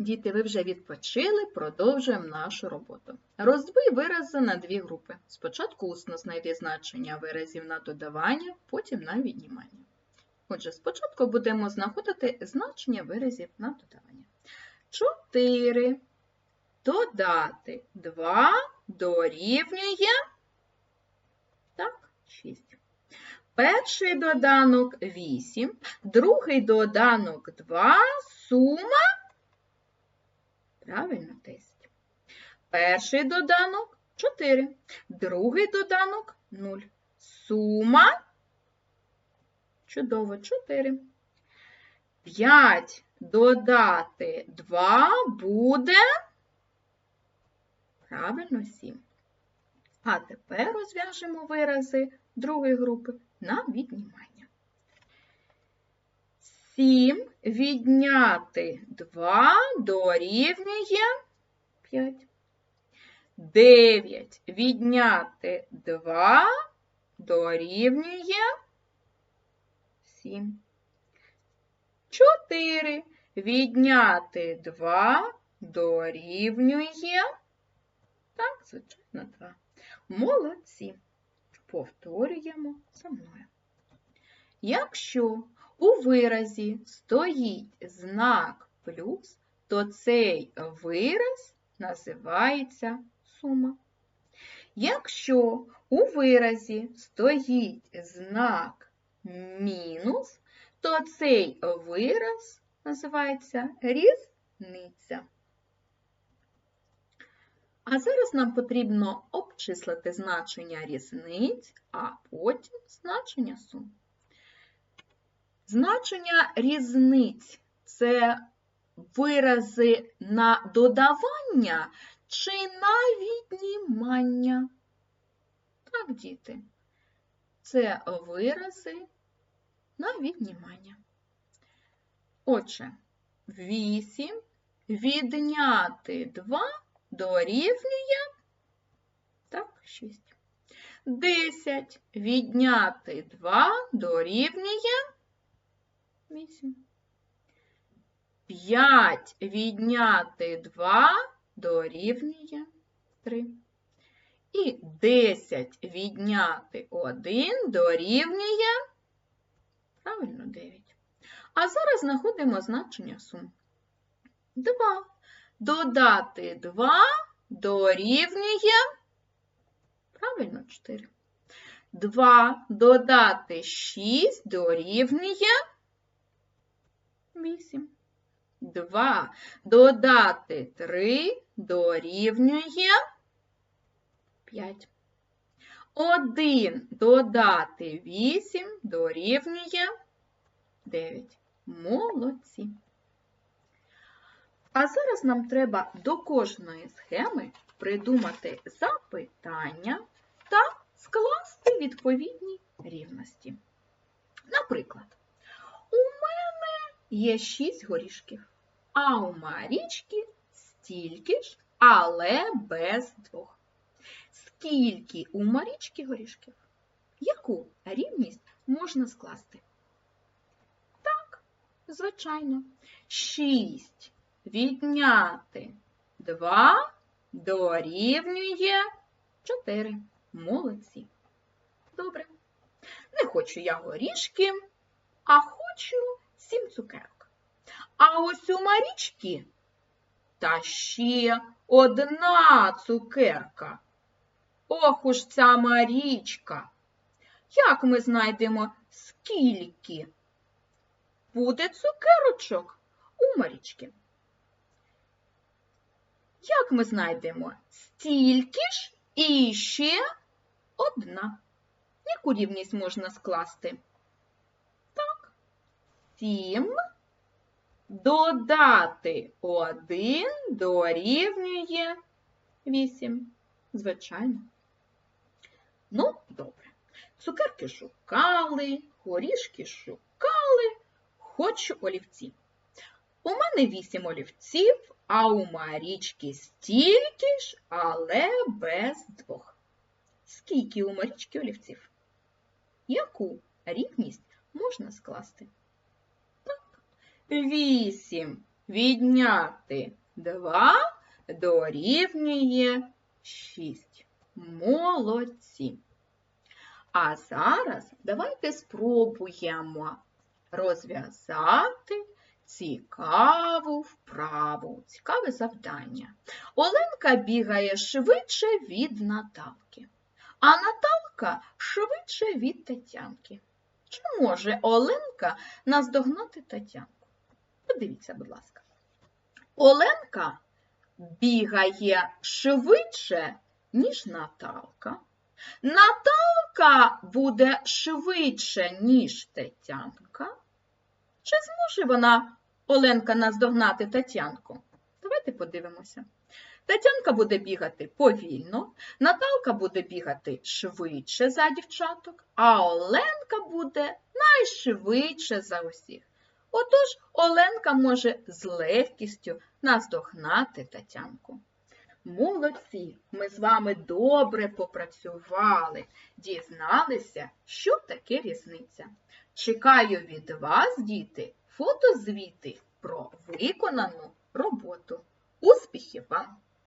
Діти, ви вже відпочили, продовжуємо нашу роботу. Роздвий вирази на дві групи. Спочатку усно знайди значення виразів на додавання, потім на віднімання. Отже, спочатку будемо знаходити значення виразів на додавання. 4 додати 2 дорівнює так, 6. Перший доданок 8, другий доданок 2, сума Правильно, 10. Перший доданок 4. Другий доданок 0. Сума. Чудово, 4. 5 додати 2 буде. Правильно, 7. А тепер розв'яжемо вирази другої групи на віднімання. 7 відняти 2 дорівнює 5. 9 відняти 2 дорівнює 7. 4 відняти 2 дорівнює. Так, звичайно, 2. Молодці. Повторюємо за мною. Якщо у виразі стоїть знак плюс, то цей вираз називається сума. Якщо у виразі стоїть знак мінус, то цей вираз називається різниця. А зараз нам потрібно обчислити значення різниць, а потім значення сум. Значення різниць це вирази на додавання чи на віднімання. Так, діти, це вирази на віднімання. Отже, 8 відняти 2 дорівнює так, 6. 10 відняти 2 дорівнює 8. 5 відняти 2 дорівнює 3. І 10 відняти 1 дорівнює, правильно, 9. А зараз знаходимо значення сум. 2. Додати 2 дорівнює, правильно, 4. 2 додати 6 дорівнює 8. 2 додати 3 дорівнює 5. 1 додати 8 дорівнює 9. Молодці. А зараз нам треба до кожної схеми придумати запитання та скласти відповідні рівності. Наприклад, є 6 горішків, а у Марічки стільки ж, але без двох. Скільки у Марічки горішків? Яку рівність можна скласти? Так, звичайно, 6 відняти 2 дорівнює 4. Молодці. Добре. Не хочу я горішки, а хочу 7 цукерок. А ось у Марічки та ще одна цукерка. Ох уж ця Марічка. Як ми знайдемо, скільки буде цукерочок у Марічки? Як ми знайдемо стільки ж і ще одна? Яку рівність можна скласти? Так, сім додати один дорівнює вісім. Звичайно. Ну, добре. Цукерки шукали, горішки шукали, хочу олівці. У мене вісім олівців, а у Марічки стільки ж, але без двох. Скільки у Марічки олівців? Яку рівність можна скласти? Вісім відняти 2 дорівнює 6. Молодці. А зараз давайте спробуємо розв'язати цікаву вправу, цікаве завдання. Оленка бігає швидше від Наталки, а Наталка швидше від Тетянки. Чи може Оленка наздогнати Тетянку? Подивіться, будь ласка. Оленка бігає швидше, ніж Наталка. Наталка буде швидше, ніж Тетянка. Чи зможе вона, Оленка, наздогнати Тетянку? Давайте подивимося. Тетянка буде бігати повільно, Наталка буде бігати швидше за дівчаток, а Оленка буде найшвидше за усіх. Отож, Оленка може з легкістю наздогнати Тетянку. Молодці! Ми з вами добре попрацювали, дізналися, що таке різниця. Чекаю від вас, діти, фотозвіти про виконану роботу. Успіхів вам!